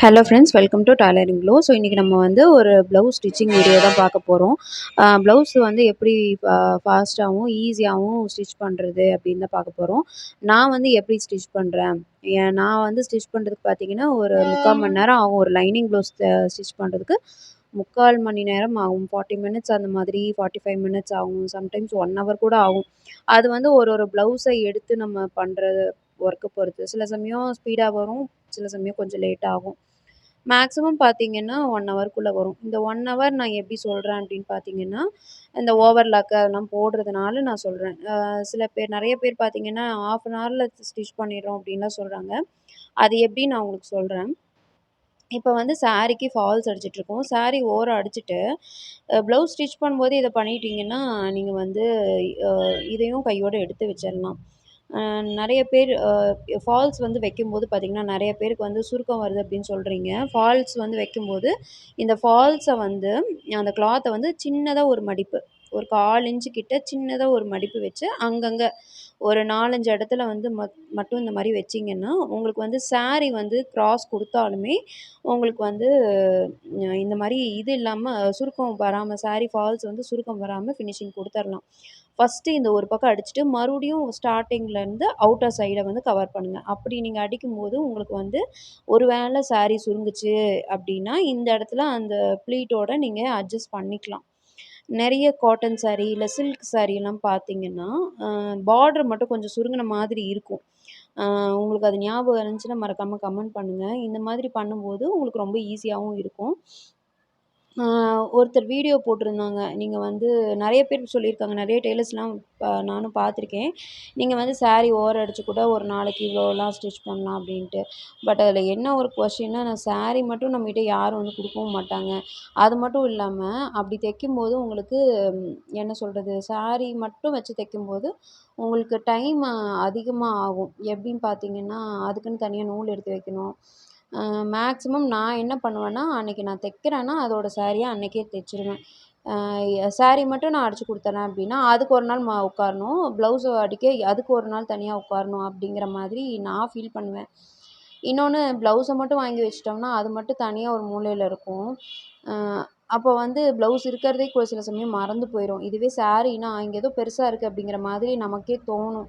Hello friends welcome to tailoring glow so இன்றைக்கி நம்ம வந்து ஒரு ப்ளவுஸ் ஸ்டிச்சிங் வீடியோ தான் பார்க்க போகிறோம் ப்ளவுஸ் வந்து எப்படி ஃபாஸ்ட்டாகவும் ஈஸியாகவும் ஸ்டிச் பண்ணுறது அப்படின்னு தான் பார்க்க போகிறோம் நான் வந்து எப்படி ஸ்டிச் பண்ணுறேன் நான் வந்து ஸ்டிச் பண்ணுறதுக்கு பார்த்தீங்கன்னா ஒரு முக்கால் மணி நேரம் ஆகும். ஒரு லைனிங் ப்ளவுஸ் ஸ்டிச் பண்ணுறதுக்கு முக்கால் மணி நேரம் ஆகும். ஃபார்ட்டி மினிட்ஸ் அந்த மாதிரி ஃபார்ட்டி ஃபைவ் மினிட்ஸ் ஆகும். சம்டைம்ஸ் ஒன் ஹவர் கூட ஆகும். அது வந்து ஒரு ஒரு ப்ளவுஸை எடுத்து நம்ம பண்ணுற ஒர்க்கை பொறுத்து. சில சமயம் ஸ்பீடாக வரும். சில சமயம் கொஞ்சம் லேட் ஆகும். மேக்ஸிமம் பார்த்தீங்கன்னா ஒன் ஹவர்க்குள்ளே வரும். இந்த ஒன் ஹவர் நான் எப்படி சொல்கிறேன் அப்படின்னு பார்த்தீங்கன்னா இந்த ஓவர்லாக்கு அதெல்லாம் போடுறதுனால நான் சொல்கிறேன் சில பேர் நிறைய பேர் பார்த்தீங்கன்னா ஆஃப் அன் ஹவரில் ஸ்டிச் பண்ணிடுறோம் அப்படின்லாம் சொல்கிறாங்க அது எப்படி நான் உங்களுக்கு சொல்கிறேன் இப்போ வந்து சாரீக்கு ஃபால்ஸ் அடிச்சிட்ருக்கோம் சாரீ ஓரம் அடிச்சுட்டு ப்ளவுஸ் ஸ்டிச் பண்ணும்போது இதை பண்ணிட்டீங்கன்னா நீங்கள் வந்து இதையும் கையோடு எடுத்து வச்சிடலாம். நிறைய பேர் ஃபால்ஸ் வந்து வைக்கும்போது பார்த்திங்கன்னா நிறைய பேருக்கு வந்து சுருக்கம் வருது அப்படின்னு சொல்கிறீங்க ஃபால்ஸ் வந்து வைக்கும்போது இந்த ஃபால்ஸை வந்து அந்த கிளாத்தை வந்து சின்னதாக ஒரு மடிப்பு ஒரு கால் இன்ச்சு கிட்ட சின்னதாக ஒரு மடிப்பு வச்சு அங்கங்கே ஒரு நாலஞ்சு இடத்துல வந்து மட் மட்டும் இந்த மாதிரி வச்சிங்கன்னா உங்களுக்கு வந்து சாரீ வந்து க்ராஸ் கொடுத்தாலுமே உங்களுக்கு வந்து இந்த மாதிரி இது இல்லாமல் சுருக்கம் வராமல் சாரீ ஃபால்ஸ் வந்து சுருக்கம் வராமல் ஃபினிஷிங் கொடுத்துர்லாம். ஃபஸ்ட்டு இந்த ஒரு பக்கம் அடிச்சுட்டு மறுபடியும் ஸ்டார்டிங்லேருந்து அவுட்டர் சைடை வந்து கவர் பண்ணுங்கள் அப்படி நீங்கள் அடிக்கும்போது உங்களுக்கு வந்து ஒரு வேளை சாரீ சுருங்குச்சு அப்படின்னா இந்த இடத்துல அந்த ப்ளீட்டோட நீங்கள் அட்ஜஸ்ட் பண்ணிக்கலாம். நிறைய காட்டன் சாரீ இல்லை சில்க் சாரீலாம் பார்த்தீங்கன்னா பார்டர் மட்டும் கொஞ்சம் சுருங்கின மாதிரி இருக்கும். உங்களுக்கு அது ஞாபகம் இருந்துச்சுன்னா மறக்காமல் கமெண்ட் பண்ணுங்கள் இந்த மாதிரி பண்ணும்போது உங்களுக்கு ரொம்ப ஈஸியாகவும் இருக்கும். ஒருத்தர் வீடியோ போட்டிருந்தாங்க. நீங்கள் வந்து நிறைய பேர் சொல்லியிருக்காங்க. நிறைய டெய்லர்ஸ்லாம் நானும் பார்த்துருக்கேன். நீங்கள் வந்து சாரீ ஓரம் அடித்து கூட ஒரு நாளைக்கு இவ்வளோலாம் ஸ்டிச் பண்ணலாம் அப்படின்ட்டு. பட் அதில் என்ன ஒரு கொஷின்னா நான் சாரீ மட்டும் நம்மகிட்ட யாரும் வந்து கொடுக்கவும் மாட்டாங்க. அது மட்டும் இல்லாமல் அப்படி தைக்கும்போது உங்களுக்கு என்ன சொல்கிறது சாரீ மட்டும் வச்சு தைக்கும்போது உங்களுக்கு டைம் அதிகமாக ஆகும். எப்படின்னு பார்த்தீங்கன்னா அதுக்குன்னு தனியாக நூல் எடுத்து வைக்கணும். மேக்ஸிமம் நான் என்ன பண்ணுவேன்னா அன்றைக்கி நான் தைக்கிறேன்னா அதோட சாரியை அன்றைக்கே தைச்சிருவேன். சாரீ மட்டும் நான் அடித்து கொடுத்துறேன் அப்படின்னா அதுக்கு ஒரு நாள் ம உட்காரணும். ப்ளவுஸை அடிக்க அதுக்கு ஒரு நாள் தனியாக உட்காரணும் அப்படிங்கிற மாதிரி நான் ஃபீல் பண்ணுவேன். இன்னொன்று ப்ளவுஸை மட்டும் வாங்கி வச்சிட்டோம்னா அது மட்டும் தனியாக ஒரு மூலையில் இருக்கும். அப்போ வந்து ப்ளவுஸ் இருக்கிறதே ஒரு சில சமயம் மறந்து போயிடும் இதுவே சாரீனா இங்கே ஏதோ பெருசாக இருக்குது அப்படிங்கிற மாதிரி நமக்கே தோணும்.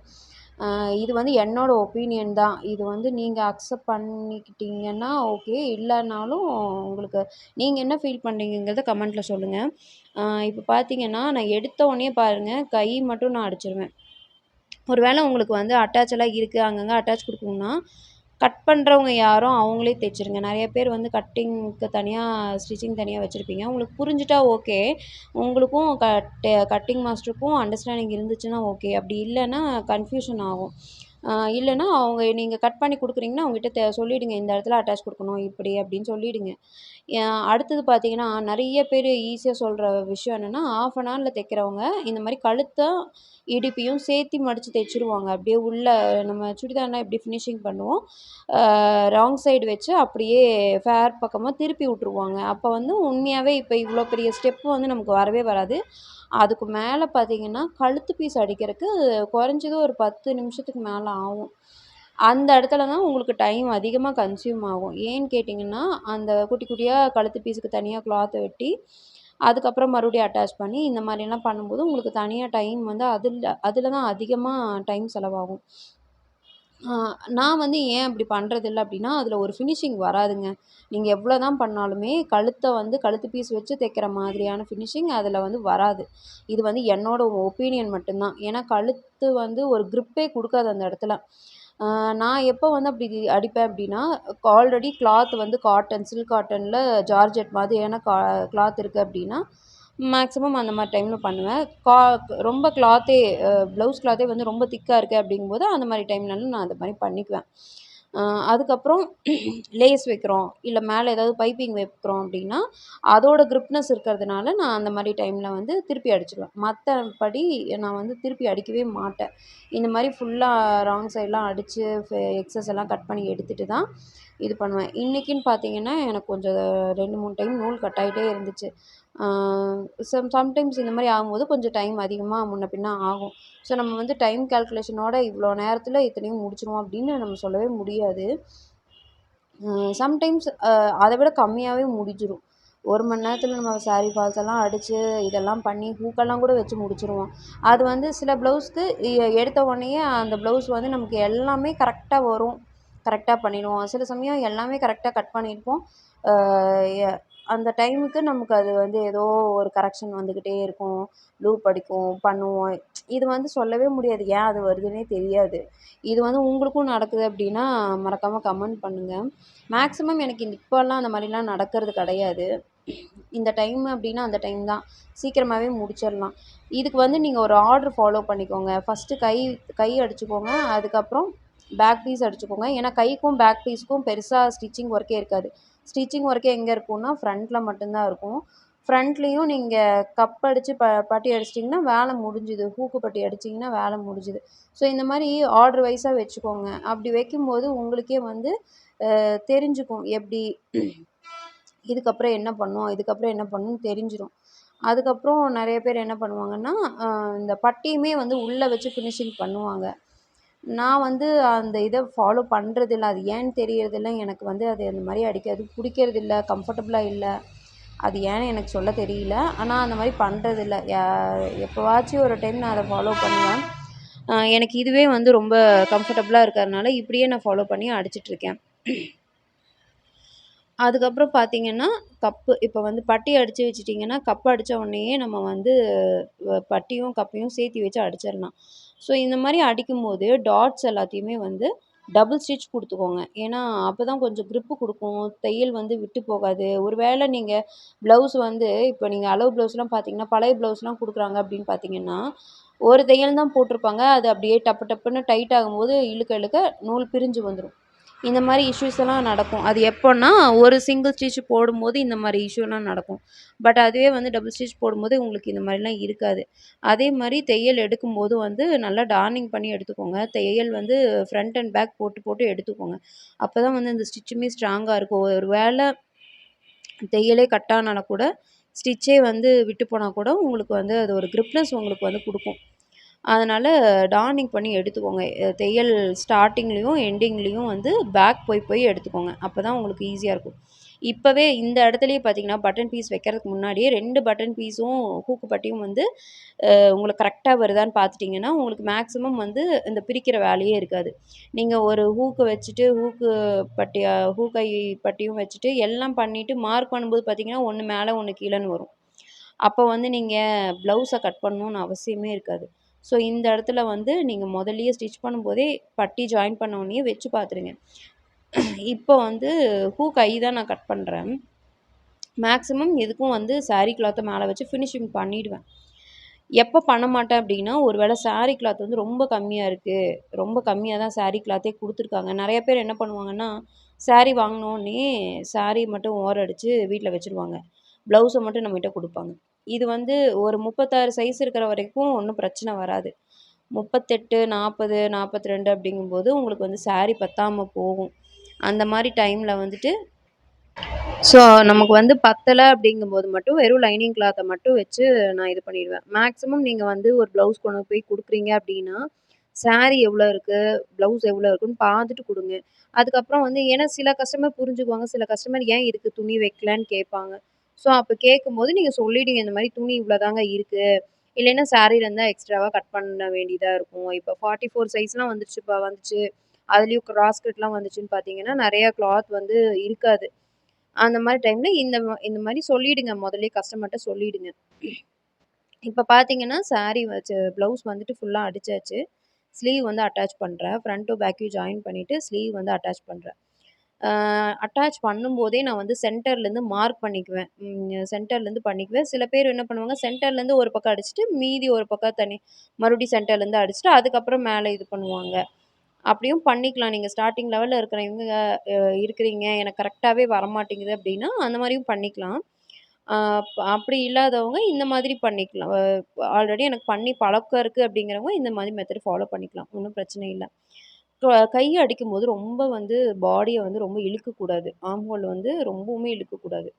இது வந்து என்னோடய ஒப்பீனியன் தான். இது வந்து நீங்கள் அக்செப்ட் பண்ணிக்கிட்டீங்கன்னா ஓகே. இல்லைனாலும் உங்களுக்கு நீங்கள் என்ன ஃபீல் பண்ணுறீங்கங்கிறத கமெண்ட்டில் சொல்லுங்கள் இப்போ பார்த்தீங்கன்னா நான் எடுத்த உடனே பாருங்கள் கை மட்டும் நான் அடிச்சிருவேன். ஒரு வேளை உங்களுக்கு வந்து அட்டாச் எல்லாம் இருக்குது அங்கங்கே அட்டாச் கொடுக்கணுன்னா கட் பண்ணுறவங்க யாரும் அவங்களே தைச்சிருங்க நிறைய பேர் வந்து கட்டிங்க்கு தனியாக ஸ்டிச்சிங் தனியாக வச்சுருப்பீங்க. உங்களுக்கு புரிஞ்சுட்டா ஓகே உங்களுக்கும் கட் கட்டிங் மாஸ்டருக்கும் அண்டர்ஸ்டாண்டிங் இருந்துச்சுன்னா ஓகே அப்படி இல்லைன்னா கன்ஃபியூஷன் ஆகும். இல்லைன்னா அவங்க நீங்கள் கட் பண்ணி கொடுக்குறீங்கன்னா அவங்ககிட்ட தெ சொல்லிவிடுங்க இந்த இடத்துல அட்டாச் கொடுக்கணும் இப்படி அப்படின்னு சொல்லிவிடுங்க அடுத்தது பார்த்தீங்கன்னா நிறைய பேர் ஈஸியாக சொல்கிற விஷயம் என்னென்னா ஆஃப் அன் ஹவரில் தைக்கிறவங்க இந்த மாதிரி கழுத்தும் இடுப்பையும் சேர்த்தி மடித்து தைச்சிருவாங்க. அப்படியே உள்ளே நம்ம சுடிதார்னால் எப்படி ஃபினிஷிங் பண்ணுவோம்? ராங் சைடு வச்சு அப்படியே ஃபேர் பக்கமாக திருப்பி விட்ருவாங்க அப்போ வந்து உண்மையாகவே இப்போ இவ்வளோ பெரிய ஸ்டெப்பு வந்து நமக்கு வரவே வராது. அதுக்கு மேலே பார்த்தீங்கன்னா கழுத்து பீஸ் அடிக்கிறதுக்கு குறைஞ்சது ஒரு பத்து நிமிஷத்துக்கு மேலே ஆகும். அந்த இடத்துல தான் உங்களுக்கு டைம் அதிகமாக கன்சியூம் ஆகும். ஏன்னு கேட்டிங்கன்னா அந்த குட்டி குட்டியாக கழுத்து பீஸுக்கு தனியாக கிளாத்தை வெட்டி அதுக்கப்புறம் மறுபடியும் அட்டாச் பண்ணி இந்த மாதிரிலாம் பண்ணும்போது உங்களுக்கு தனியாக டைம் வந்து அதில் அதில் தான் அதிகமாக டைம் செலவாகும். நான் வந்து ஏன் அப்படி பண்ணுறதில்ல அப்படின்னா அதில் ஒரு ஃபினிஷிங் வராதுங்க. நீங்கள் எவ்வளோ தான் பண்ணாலுமே கழுத்தை வந்து கழுத்து பீஸ் வச்சு தைக்கிற மாதிரியான ஃபினிஷிங் அதில் வந்து வராது. இது வந்து என்னோடய ஒப்பீனியன் மட்டும்தான். ஏன்னா கழுத்து வந்து ஒரு க்ரிப்பே கொடுக்காது அந்த இடத்துல. நான் எப்போ வந்து அப்படி அடிப்பேன் அப்படின்னா ஆல்ரெடி கிளாத் வந்து காட்டன் சில்க் காட்டனில் ஜார்ஜெட் மாதிரியான கா கிளாத் இருக்குது அப்படின்னா மேக்ஸிமம் அந்த மாதிரி டைமில் பண்ணுவேன். கா ரொம்ப கிளாத்தே ப்ளவுஸ் கிளாத்தே வந்து ரொம்ப திக்காக இருக்குது அப்படிங்கும்போது அந்த மாதிரி டைம்லலாம் நான் அந்த மாதிரி பண்ணிக்குவேன். அதுக்கப்புறம் லேஸ் வைக்கிறோம். இல்லை மேலே ஏதாவது பைப்பிங் வைக்கிறோம் அப்படின்னா அதோட க்ரிப்னஸ் இருக்கிறதுனால நான் அந்த மாதிரி டைமில் வந்து திருப்பி அடிச்சிடுவேன் மற்றபடி நான் வந்து திருப்பி அடிக்கவே மாட்டேன். இந்த மாதிரி ஃபுல்லாக ராங் சைட்லாம் அடித்து எக்ஸஸ் எல்லாம் கட் பண்ணி எடுத்துகிட்டு தான் இது பண்ணுவேன். இன்றைக்கின்னு பார்த்தீங்கன்னா எனக்கு கொஞ்சம் ரெண்டு மூணு டைம் நூல் கட் ஆகிட்டே இருந்துச்சு. சம் சம்டைம்ஸ் இந்த மாதிரி ஆகும்போது கொஞ்சம் டைம் அதிகமாக முன்ன பின்ன ஆகும். ஸோ நம்ம வந்து டைம் கால்குலேஷனோட இவ்வளோ நேரத்தில் இத்தனையும் முடிச்சிடுவோம் அப்படின்னு நம்ம சொல்லவே முடியாது. சம்டைம்ஸ் அதை விட கம்மியாகவே முடிஞ்சிடும் ஒரு மணி நேரத்தில் நம்ம ஸாரி ஃபால்ஸ் எல்லாம் அடித்து இதெல்லாம் பண்ணி ஹூக்கெல்லாம் கூட வச்சு முடிச்சிடுவோம் அது வந்து சில ப்ளவுஸ்க்கு எடுத்த உடனேயே அந்த ப்ளவுஸ் வந்து நமக்கு எல்லாமே கரெக்டாக வரும். கரெக்டாக பண்ணிடுவோம். சில சமயம் எல்லாமே கரெக்டாக கட் பண்ணியிருப்போம். அந்த டைமுக்கு நமக்கு அது வந்து ஏதோ ஒரு கரெக்ஷன் வந்துக்கிட்டே இருக்கும். லூப் அடிக்கும் பண்ணுவோம். இது வந்து சொல்லவே முடியாது. ஏன் அது வருதுன்னே தெரியாது. இது வந்து உங்களுக்கும் நடக்குது அப்படின்னா மறக்காமல் கமெண்ட் பண்ணுங்கள் மேக்ஸிமம் எனக்கு இந்த இப்போல்லாம் அந்த மாதிரிலாம் நடக்கிறது கிடையாது. இந்த டைம் அப்படின்னா அந்த டைம் தான். சீக்கிரமாகவே முடிச்சிடலாம். இதுக்கு வந்து நீங்கள் ஒரு ஆர்ட்ரு ஃபாலோ பண்ணிக்கோங்க. ஃபஸ்ட்டு கை கை அடிச்சுக்கோங்க. அதுக்கப்புறம் பேக் பீஸ் அடிச்சுக்கோங்க. ஏன்னா கைக்கும் பேக் பீஸுக்கும் பெருசாக ஸ்டிச்சிங் ஒர்க்கே இருக்காது. ஸ்டிச்சிங் ஒர்க்கே எங்கே இருக்கும்னா ஃப்ரண்ட்டில் மட்டும்தான் இருக்கும். ஃப்ரண்ட்லேயும் நீங்கள் கப் அடித்து ப பட்டி அடிச்சிட்டிங்கன்னா வேலை முடிஞ்சுது. ஹூக்கு பட்டி அடிச்சிங்கன்னா வேலை முடிஞ்சுது. ஸோ இந்த மாதிரி ஆர்ட்ரு வைஸாக வச்சுக்கோங்க. அப்படி வைக்கும்போது உங்களுக்கே வந்து தெரிஞ்சுக்கும் எப்படி இதுக்கப்புறம் என்ன பண்ணும் இதுக்கப்புறம் என்ன பண்ணணும்னு தெரிஞ்சிடும் அதுக்கப்புறம் நிறைய பேர் என்ன பண்ணுவாங்கன்னா இந்த பட்டியுமே வந்து உள்ளே வச்சு ஃபினிஷிங் பண்ணுவாங்க. நான் வந்து அந்த இதை ஃபாலோ பண்ணுறதில்ல அது ஏன்னு தெரியறதில்ல. எனக்கு வந்து அது அந்த மாதிரி அடிக்கிறது பிடிக்கிறதில்ல கம்ஃபர்டபுளாக இல்லை. அது ஏன்னு எனக்கு சொல்ல தெரியல. ஆனால் அந்த மாதிரி பண்ணுறதில்ல எப்போவாச்சும் ஒரு டைம் நான் அதை ஃபாலோ பண்ணுவேன். எனக்கு இதுவே வந்து ரொம்ப கம்ஃபர்டபுளாக இருக்கிறதுனால இப்படியே நான் ஃபாலோ பண்ணி அடிச்சிட்ருக்கேன் அதுக்கப்புறம் பார்த்திங்கன்னா கப்பு. இப்போ வந்து பட்டி அடித்து வச்சிட்டிங்கன்னா கப்பு அடித்த உடனேயே நம்ம வந்து பட்டியும் கப்பையும் சேர்த்தி வச்சு அடிச்சிடலாம். ஸோ இந்த மாதிரி அடிக்கும்போது டாட்ஸ் எல்லாத்தையுமே வந்து டபுள் ஸ்டிச் கொடுத்துக்கோங்க. ஏன்னா அப்போ தான் கொஞ்சம் க்ரிப்பு கொடுக்கும். தையல் வந்து விட்டு போகாது. ஒரு வேளை நீங்கள் ப்ளவுஸ் வந்து இப்போ நீங்கள் அளவு ப்ளவுஸ்லாம் பார்த்தீங்கன்னா பழைய ப்ளவுஸ்லாம் கொடுக்குறாங்க அப்படின்னு பார்த்தீங்கன்னா ஒரு தையல் தான் போட்டிருப்பாங்க. அது அப்படியே டப்பு டப்புன்னு டைட் ஆகும்போது இழுக்க இழுக்க நூல் பிரிஞ்சு வந்துடும் இந்த மாதிரி இஷ்யூஸ் எல்லாம் நடக்கும். அது எப்போன்னா ஒரு சிங்கிள் ஸ்டிச் போடும்போது இந்த மாதிரி இஷ்யூலாம் நடக்கும். பட் அதுவே வந்து டபுள் ஸ்டிச் போடும்போது உங்களுக்கு இந்த மாதிரிலாம் இருக்காது. அதே மாதிரி தையல் எடுக்கும்போது வந்து நல்லா டார்னிங் பண்ணி எடுத்துக்கோங்க. தையல் வந்து ஃப்ரண்ட் அண்ட் பேக் போட்டு போட்டு எடுத்துக்கோங்க. அப்போ தான் வந்து இந்த ஸ்டிச்சுமே ஸ்ட்ராங்காக இருக்கும். ஒரு வேளை தையலே கட்டானால கூட ஸ்டிச்சே வந்து விட்டு போனால் கூட உங்களுக்கு வந்து அது ஒரு க்ரிப்னஸ் உங்களுக்கு வந்து கொடுக்கும். அதனால் டார்னிங் பண்ணி எடுத்துக்கோங்க. தையல் ஸ்டார்டிங்லேயும் எண்டிங்லேயும் வந்து பேக் போய் போய் எடுத்துக்கோங்க. அப்போ தான் உங்களுக்கு ஈஸியாக இருக்கும். இப்போவே இந்த இடத்துலையே பார்த்தீங்கன்னா பட்டன் பீஸ் வைக்கிறதுக்கு முன்னாடியே ரெண்டு பட்டன் பீஸும் ஹூக்கு பட்டியும் வந்து உங்களுக்கு கரெக்டாக வருதான்னு பார்த்துட்டிங்கன்னா உங்களுக்கு மேக்ஸிமம் வந்து இந்த பிரிக்கிற வேலையே இருக்காது. நீங்கள் ஒரு ஹூக்கு வச்சுட்டு ஹூக்கு பட்டியா ஹூக்கை பட்டியும் வச்சுட்டு எல்லாம் பண்ணிவிட்டு மார்க் பண்ணும்போது பார்த்தீங்கன்னா ஒன்று மேலே ஒன்று கீழேன்னு வரும். அப்போ வந்து நீங்கள் ப்ளவுஸை கட் பண்ணணுன்னு அவசியமே இருக்காது. ஸோ இந்த இடத்துல வந்து நீங்கள் முதல்லையே ஸ்டிச் பண்ணும்போதே பட்டி ஜாயின் பண்ண வச்சு பார்த்துருங்க இப்போ வந்து ஹூ கை தான் நான் கட் பண்ணுறேன் மேக்ஸிமம் எதுக்கும் வந்து சாரீ கிளாத்தை மேலே வச்சு ஃபினிஷிங் பண்ணிவிடுவேன் எப்போ பண்ண மாட்டேன் அப்படின்னா ஒரு வேளை சாரீ கிளாத் வந்து ரொம்ப கம்மியாக இருக்குது ரொம்ப கம்மியாக தான் சாரீ கிளாத்தே கொடுத்துருக்காங்க. நிறைய பேர் என்ன பண்ணுவாங்கன்னா சாரீ வாங்கினோடனே சாரீ மட்டும் ஓரம் அடித்து வீட்டில் வச்சுருவாங்க. ப்ளவுஸை மட்டும் நம்மகிட்ட கொடுப்பாங்க. இது வந்து ஒரு முப்பத்தாறு சைஸ் இருக்கிற வரைக்கும் ஒன்றும் பிரச்சனை வராது. முப்பத்தெட்டு நாற்பது நாற்பத்தி ரெண்டு அப்படிங்கும்போது உங்களுக்கு வந்து சாரீ பத்தாமல் போகும். அந்த மாதிரி டைமில் வந்துட்டு ஸோ நமக்கு வந்து பத்தலை அப்படிங்கும்போது மட்டும் வெறும் லைனிங் கிளாத்தை மட்டும் வச்சு நான் இது பண்ணிடுவேன். மேக்ஸிமம் நீங்கள் வந்து ஒரு ப்ளவுஸ் கொண்டு போய் கொடுக்குறீங்க அப்படின்னா சாரீ எவ்வளோ இருக்குது ப்ளவுஸ் எவ்வளோ இருக்குன்னு பார்த்துட்டு கொடுங்க. அதுக்கப்புறம் வந்து ஏன்னா சில கஸ்டமர் புரிஞ்சுக்குவாங்க. சில கஸ்டமர் ஏன் இதுக்கு துணி வைக்கலன்னு கேட்பாங்க. ஸோ அப்போ கேட்கும்போது நீங்கள் சொல்லிவிடுங்க இந்த மாதிரி துணி இவ்வளோ தாங்க இருக்குது இல்லைன்னா சாரீலேருந்து எக்ஸ்ட்ராவாக கட் பண்ண வேண்டியதாக இருக்கும். இப்போ ஃபார்ட்டி ஃபோர் சைஸ்லாம் வந்துருச்சு இப்போ வந்துச்சு. அதுலேயும் கிராஸ் கட்லாம் வந்துச்சுன்னு பார்த்தீங்கன்னா நிறையா கிளாத் வந்து இருக்காது. அந்த மாதிரி டைமில் இந்த இந்த மாதிரி சொல்லிவிடுங்க முதல்ல கஸ்டமர்கிட்ட சொல்லிவிடுங்க இப்போ பார்த்தீங்கன்னா சாரீ வச்சு ப்ளவுஸ் வந்துட்டு ஃபுல்லாக அடித்தாச்சு ஸ்லீவ் வந்து அட்டாச் பண்ணுறேன் ஃப்ரண்ட் டு பேக்கையும் ஜாயின் பண்ணிவிட்டு ஸ்லீவ் வந்து அட்டாச் பண்ணுறேன் அட்டாச் பண்ணும்போதே நான் வந்து சென்டர்லேருந்து மார்க் பண்ணிக்குவேன். சென்டர்லேருந்து பண்ணிக்குவேன். சில பேர் என்ன பண்ணுவாங்க சென்டர்லேருந்து ஒரு பக்கம் அடிச்சுட்டு மீதி ஒரு பக்கம் தனி மறுபடியும் சென்டர்லேருந்து அடிச்சுட்டு அதுக்கப்புறம் மேலே இது பண்ணுவாங்க. அப்படியும் பண்ணிக்கலாம். நீங்கள் ஸ்டார்டிங் லெவலில் இருக்கிறவங்க இருக்கிறீங்க. எனக்கு கரெக்டாகவே வரமாட்டேங்குது அப்படின்னா அந்த மாதிரியும் பண்ணிக்கலாம். அப்படி இல்லாதவங்க இந்த மாதிரி பண்ணிக்கலாம். ஆல்ரெடி எனக்கு பண்ணி பழக்கம் இருக்குது அப்படிங்கிறவங்க இந்த மாதிரி மெத்தட் ஃபாலோ பண்ணிக்கலாம். ஒன்றும் பிரச்சனை இல்லை. கை அடிக்கும்போது ரொம்ப வந்து பாடியை வந்து ரொம்ப இழுக்கக்கூடாது ஆம் ஹோல் வந்து ரொம்பவுமே இழுக்கக்கூடாது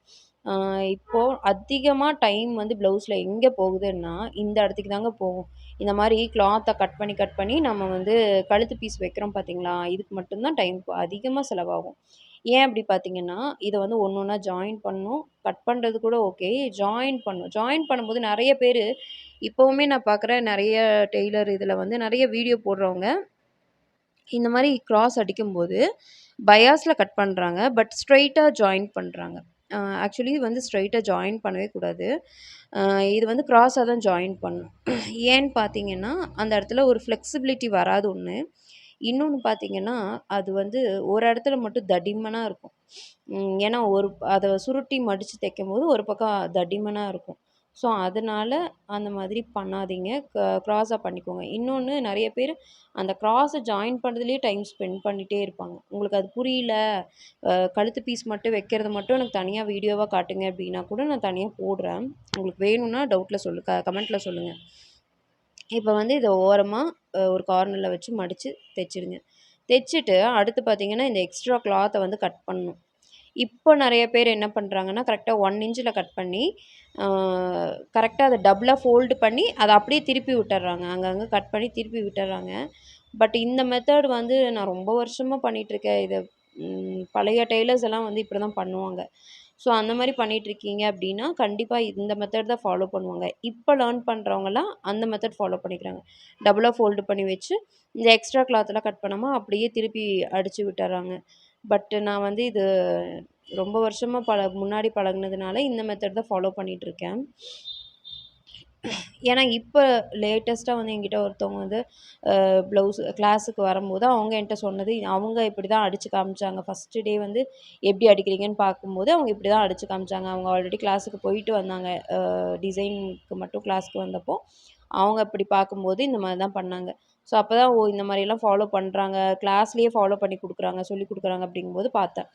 இப்போது அதிகமாக டைம் வந்து ப்ளவுஸில் எங்கே போகுதுன்னா இந்த இடத்துக்கு தாங்க போகும் இந்த மாதிரி கிளாத்தை கட் பண்ணி கட் பண்ணி நம்ம வந்து கழுத்து பீஸ் வைக்கிறோம் பார்த்தீங்களா இதுக்கு மட்டும்தான் டைம் அதிகமாக செலவாகும் ஏன் அப்படி பார்த்தீங்கன்னா, இதை வந்து ஒன்று ஒன்றா ஜாயின் பண்ணணும். கட் பண்ணுறது கூட ஓகே. ஜாயின் பண்ணணும். ஜாயின் பண்ணும்போது நிறைய பேர் இப்போவுமே நான் பார்க்குறேன் நிறைய டெய்லர் இதில் வந்து நிறைய வீடியோ போடுறவங்க இந்த மாதிரி க்ராஸ் அடிக்கும்போது, பயாஸில் கட் பண்ணுறாங்க பட் ஸ்ட்ரைட்டாக ஜாயின் பண்ணுறாங்க ஆக்சுவலி ஆக்சுவலி வந்து ஸ்ட்ரைட்டாக ஜாயின் பண்ணவே கூடாது. இது வந்து க்ராஸாக தான் ஜாயின் பண்ணணும். ஏன்னு பார்த்தீங்கன்னா, அந்த இடத்துல ஒரு ஃப்ளெக்சிபிலிட்டி வராது ஒன்று இன்னொன்று பார்த்தீங்கன்னா, அது வந்து ஒரு இடத்துல மட்டும் தடிமனாக இருக்கும். ஏன்னா ஒரு அதை சுருட்டி மடிச்சு தைக்கும்போது ஒரு பக்கம் தடிமனாக இருக்கும். ஸோ, அதனால அந்த மாதிரி பண்ணாதீங்க. க க்ராஸாக பண்ணிக்கோங்க. இன்னொன்று நிறைய பேர் அந்த க்ராஸை ஜாயின் பண்ணுறதுலேயே டைம் ஸ்பெண்ட் பண்ணிகிட்டே இருப்பாங்க. உங்களுக்கு அது புரியல, கழுத்து பீஸ் மட்டும் வைக்கிறது மட்டும் எனக்கு தனியாக வீடியோவாக காட்டுங்க அப்படின்னா கூட நான் தனியாக போடுறேன். உங்களுக்கு வேணும்னா டவுட்டில் சொல்லு க கமெண்ட்டில் சொல்லுங்கள் இப்போ வந்து இதை ஓரமாக ஒரு கார்னரில் வச்சு மடித்து தைச்சிடுங்க தைச்சிட்டு அடுத்து பார்த்திங்கன்னா இந்த எக்ஸ்ட்ரா கிளாத்தை வந்து கட் பண்ணணும். இப்போ நிறைய பேர் என்ன பண்ணுறாங்கன்னா கரெக்டாக ஒன் இன்ச்சில் கட் பண்ணி, கரெக்டாக அதை டபுளாக ஃபோல்டு பண்ணி, அதை அப்படியே திருப்பி விட்டுறாங்க அங்கங்கே கட் பண்ணி திருப்பி விட்டுறாங்க பட் இந்த மெத்தட் வந்து நான் ரொம்ப வருஷமாக பண்ணிகிட்ருக்கேன் இதை பழைய டெய்லர்ஸ் எல்லாம் வந்து இப்படி தான் பண்ணுவாங்க. ஸோ, அந்த மாதிரி பண்ணிகிட்ருக்கீங்க அப்படின்னா, கண்டிப்பாக இந்த மெத்தட் தான் ஃபாலோ பண்ணுவாங்க. இப்போ லேர்ன் பண்ணுறவங்கலாம் அந்த மெத்தட் ஃபாலோ பண்ணிக்கிறாங்க. டபுளாக ஃபோல்டு பண்ணி வச்சு, இந்த எக்ஸ்ட்ரா கிளாத்தெலாம் கட் பண்ணாமல் அப்படியே திருப்பி அடித்து விட்டுறாங்க பட் நான் வந்து இது ரொம்ப வருஷமாக பழ முன்னாடி பழகுனதுனால இந்த மெத்தட் தான் ஃபாலோ பண்ணிகிட்ருக்கேன் ஏன்னா, இப்போ லேட்டஸ்ட்டாக வந்து என்கிட்ட ஒருத்தவங்க வந்து ப்ளவுஸ் கிளாஸுக்கு வரும்போது அவங்க என்கிட்ட சொன்னது, அவங்க இப்படி தான் அடித்து காமிச்சாங்க. ஃபர்ஸ்ட்டு டே வந்து எப்படி அடிக்கிறீங்கன்னு பார்க்கும்போது, அவங்க இப்படி தான் அடித்து காமிச்சாங்க. அவங்க ஆல்ரெடி கிளாஸுக்கு போயிட்டு வந்தாங்க. டிசைனுக்கு மட்டும் கிளாஸுக்கு வந்தப்போ, அவங்க இப்படி பார்க்கும்போது இந்த மாதிரி தான் பண்ணாங்க. ஸோ, அப்போ தான் ஓ! இந்த மாரிலாம் ஃபாலோ பண்ணுறாங்க கிளாஸ்லேயே ஃபாலோ பண்ணி கொடுக்குறாங்க சொல்லிக் கொடுக்குறாங்க அப்படிங்கும்போது பார்த்தேன்.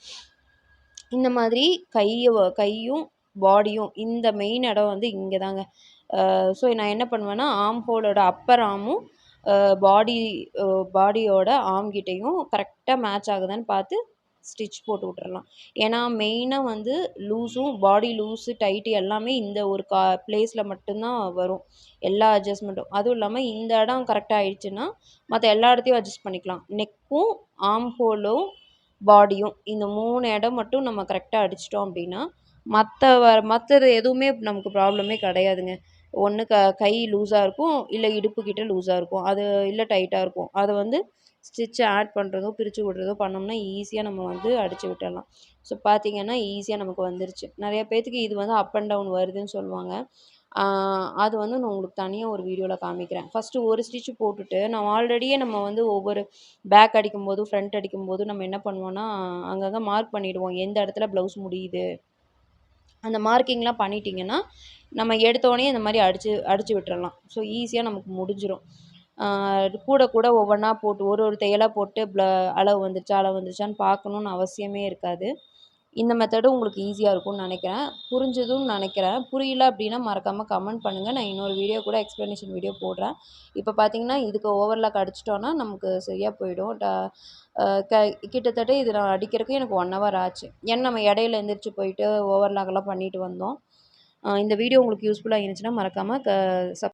இந்த மாதிரி கையை கையும், பாடியும் இந்த மெயின் இடம் வந்து இங்கே தாங்க. ஸோ, நான் என்ன பண்ணுவேன்னா, ஆம் ஹோலோட அப்பர் ஆமும் பாடி பாடியோட ஆர்ம் கரெக்டாக மேட்ச் ஆகுதான்னு பார்த்து ஸ்டிச் போட்டு விட்டுறலாம். ஏன்னா, மெயினாக வந்து லூஸும் பாடி லூஸு, டைட்டு எல்லாமே இந்த ஒரு கா ப்ளேஸில் மட்டும்தான் வரும். எல்லா அட்ஜஸ்ட்மெண்ட்டும். அதுவும் இல்லாமல் இந்த இடம் கரெக்டாக ஆயிடுச்சுன்னா, மற்ற எல்லா இடத்தையும் அட்ஜஸ்ட் பண்ணிக்கலாம். நெக்கும், ஆம் ஹோலும், பாடியும் இந்த மூணு இடம் மட்டும் நம்ம கரெக்டாக அடிச்சிட்டோம் அப்படின்னா, மற்ற வ மற்றது எதுவுமே நமக்கு ப்ராப்ளமே கிடையாதுங்க. ஒன்று க கை லூஸாக இருக்கும், இல்லை இடுப்பு கிட்ட இருக்கும். அது இல்லை டைட்டாக இருக்கும். அதை வந்து ஸ்டிச்சை ஆட் பண்ணுறதோ பிரித்து விடுறதோ பண்ணோம்னா, ஈஸியாக நம்ம வந்து அடித்து விட்டுடலாம் ஸோ, பார்த்திங்கன்னா ஈஸியாக நமக்கு வந்துருச்சு. நிறையா பேர்த்துக்கு இது வந்து அப் அண்ட் டவுன் வருதுன்னு சொல்லுவாங்க. அது வந்து நான் உங்களுக்கு தனியாக ஒரு வீடியோவில் காமிக்கிறேன். ஃபஸ்ட்டு ஒரு ஸ்டிச் போட்டுட்டு, நான் ஆல்ரெடியே நம்ம வந்து ஒவ்வொரு பேக் அடிக்கும்போதும், ஃப்ரண்ட் அடிக்கும்போது நம்ம என்ன பண்ணுவோன்னா அங்கங்கே மார்க் பண்ணிவிடுவோம் எந்த இடத்துல ப்ளவுஸ் முடியுது. அந்த மார்க்கிங்லாம் பண்ணிட்டீங்கன்னா, நம்ம எடுத்தோடனே இந்த மாதிரி அடிச்சு அடிச்சு விட்டுறலாம். ஸோ, ஈஸியாக நமக்கு முடிஞ்சிடும் கூட கூட ஒவ்வொன்றா போட்டு ஒரு ஒரு தையலாக போட்டு ப்ள அளவு வந்துருச்சா, அளவு வந்துருச்சான்னு பார்க்கணுன்னு அவசியமே இருக்காது. இந்த மெத்தடு உங்களுக்கு ஈஸியாக இருக்கும்னு நினைக்கிறேன் புரிஞ்சதும் நினைக்கிறேன் புரியல அப்படின்னா மறக்காமல் கமெண்ட் பண்ணுங்கள் நான் இன்னொரு வீடியோ கூட எக்ஸ்ப்ளனேஷன் வீடியோ போடுறேன். இப்போ பார்த்தீங்கன்னா, இதுக்கு ஓவர்லாக் அடிச்சிட்டோன்னா நமக்கு சரியாக போயிடும். ட க கிட்டத்தட்ட இது நான் அடிக்கிறதுக்கு எனக்கு ஒன் ஹவர் ஆச்சு. ஏன்னா, நம்ம இடையில எந்திரிச்சு போயிட்டு ஓவர்லாக்லாம் பண்ணிட்டு வந்தோம். இந்த வீடியோ உங்களுக்கு யூஸ்ஃபுல்லாக இருந்துச்சுன்னா மறக்காமல் க சப்